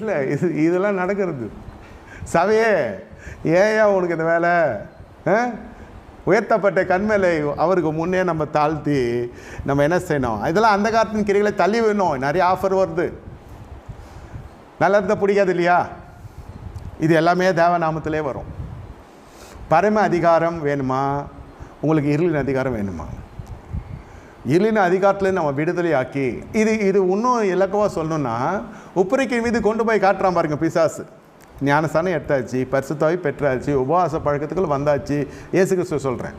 இல்லை இது இதெல்லாம் நடக்கிறது. சபையே ஏயா உனக்கு இந்த வேலை? ஆ? உயர்த்தப்பட்ட கண்மேலை அவருக்கு முன்னே நம்ம தாழ்த்தி நம்ம என்ன செய்யணும்? இதெல்லாம் அந்த காலத்தின் கிரிகளை தள்ளி வேணும் நிறைய ஆஃபர் வருது. நல்லதை பிடிக்காது இல்லையா? இது எல்லாமே தேவநாமத்திலே வரும். பரம அதிகாரம் வேணுமா? உங்களுக்கு இருளின் அதிகாரம் வேணுமா? இல்லைன்னு அதிகாரத்தில் நம்ம விடுதலை ஆக்கி இது இது இன்னும் இலக்கவாக சொல்லணும்னா உப்புரைக்கு மீது கொண்டு போய் காட்டுறான் பாருங்க பிசாசு. ஞானசானம் எடுத்தாச்சு பரிசுத்தாவி பெற்றாச்சு உபவாச பழக்கத்துக்குள் வந்தாச்சு ஏசு கிறிஸ்து சொல்கிறேன்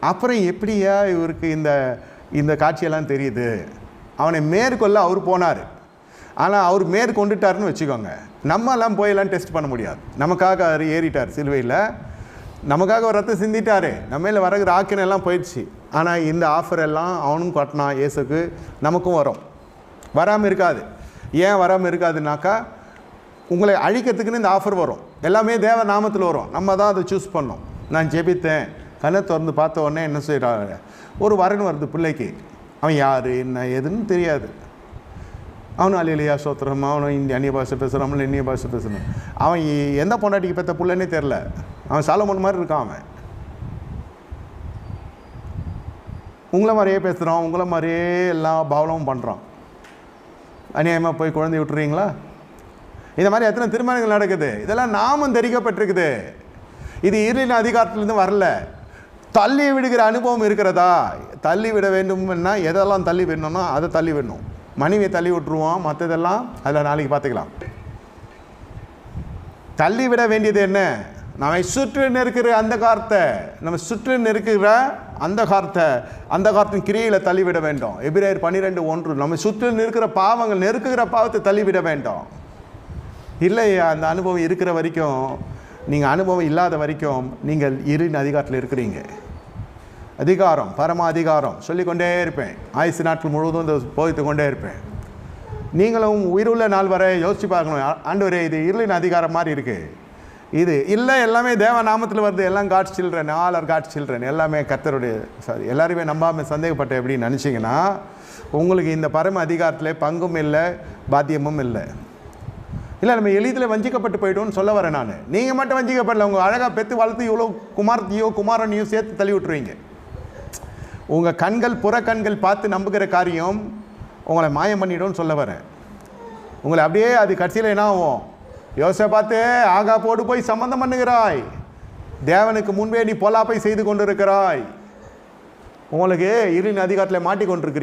அப்புறம் எப்படியா இவருக்கு இந்த இந்த காட்சியெல்லாம் தெரியுது? அவனை மேற்கொள்ள அவர் போனார். ஆனால் அவர் மேற்கொண்டுட்டாருன்னு வச்சுக்கோங்க. நம்மலாம் போயெல்லாம் டெஸ்ட் பண்ண முடியாது. நமக்காக அவர் ஏறிட்டார் சிலுவையில். நமக்காக ஒரு ரத்தம் சிந்திட்டார். நம்ம மேலே வரகிற ஆக்கினெல்லாம் போயிடுச்சு. ஆனால் இந்த ஆஃபர் எல்லாம் அவனும் கட்டினான் இயேசுக்கு நமக்கும் வரும். வராமல் இருக்காது. ஏன் வராமல் இருக்காதுனாக்கா உங்களை அழிக்கிறதுக்குன்னு இந்த ஆஃபர் வரும். எல்லாமே தேவ நாமத்தில் வரும். நம்ம தான் அதை சூஸ் பண்ணோம். நான் ஜெபித்தேன். கண்ணை திறந்து பார்த்த உடனே என்ன செய்கிறாங்க ஒரு வரன் வருது பிள்ளைக்கு. அவன் யார் என்ன எதுன்னு தெரியாது. அவனும் அலிலியா சோத்திரம் அவனும் இந்திய அந்நிய பாஷை பேசுகிறான் நம்மளும் இந்திய பாஷை பேசுகிறான் அவன் எந்த பொண்டாட்டிக்கு பெற்ற பிள்ளைன்னே தெரில அவன் சாலமோன் மாதிரி இருக்கான் அவன். உங்களை மாதிரியே பேசுகிறான் உங்களை மாதிரியே எல்லா பாவலமும் பண்ணுறான் அநியாயமாக போய் குழந்தை விட்டுறீங்களா? இந்த மாதிரி எத்தனை திருமணங்கள் நடக்குது? இதெல்லாம் நாமும் தெரிவிக்கப்பட்டிருக்குது இது இருளின் அதிகாரத்திலேருந்து வரல. தள்ளி விடுகிற அனுபவம் இருக்கிறதா? தள்ளி விட வேண்டும்னா எதெல்லாம் தள்ளி விடணும்னா அதை தள்ளி விடணும். மனைவியை தள்ளி விட்டுருவோம் மற்றதெல்லாம் அதில் நாளைக்கு பார்த்துக்கலாம். தள்ளி விட வேண்டியது என்ன? நம்மை சுற்றி நெருக்கிற அந்த காரத்தை நம்ம சுற்றி நெருக்கிற அந்த காரத்தை அந்த காரத்தின் கிரியையில் தள்ளிவிட வேண்டும். எபிரேயர் பன்னிரெண்டு ஒன்று நம்ம சுற்றி நிற்கிற பாவங்கள் நெருக்குகிற பாவத்தை தள்ளிவிட வேண்டும். இல்லையா அந்த அனுபவம் இருக்கிற வரைக்கும் நீங்கள் அனுபவம் இல்லாத வரைக்கும் நீங்கள் இருளின் அதிகாரத்தில் இருக்கிறீங்க. அதிகாரம் பரம அதிகாரம் சொல்லிக்கொண்டே இருப்பேன். ஆயுசு நாட்கள் முழுவதும் இந்த போதித்து கொண்டே இருப்பேன். நீங்களும் உயிருள்ள நாள் வரை யோசிச்சு பார்க்கணும். ஆண்டு இது இருளின் அதிகாரம் மாதிரி இருக்குது இது இல்லை எல்லாமே தேவ நாமத்தில் வருது எல்லாம் God children all are God children எல்லாமே கத்தருடைய சாரி எல்லாருமே நம்பாமல் சந்தேகப்பட்ட எப்படின்னு நினச்சிங்கன்னா உங்களுக்கு இந்த பரம அதிகாரத்தில் பங்கும் இல்லை பாத்தியமும் இல்லை. இல்லை நம்ம எளிதில் வஞ்சிக்கப்பட்டு போயிட்டோம்னு சொல்ல வரேன் நான். நீங்கள் மட்டும் வஞ்சிக்கப்படல உங்கள் அழகாக பெற்று வளர்த்து இவ்வளோ குமாரத்தையோ குமாரனையோ சேர்த்து தள்ளி விட்டுருவீங்க. உங்கள் கண்கள் புற கண்கள் பார்த்து நம்புகிற காரியம் உங்களை மாயம் பண்ணிடும்னு சொல்ல வரேன். உங்களை அப்படியே அது கடைசியில் என்ன ஆகும்? யோசனை பார்த்து ஆகா போடு போய் சம்மந்தம் பண்ணுகிறாய். தேவனுக்கு முன்பே நீ பொல்லாப்பை செய்து கொண்டிருக்கிறாய். உங்களுக்கு இருளின் அதிகாரத்தில் மாட்டிக்கொண்டிருக்கிறீங்க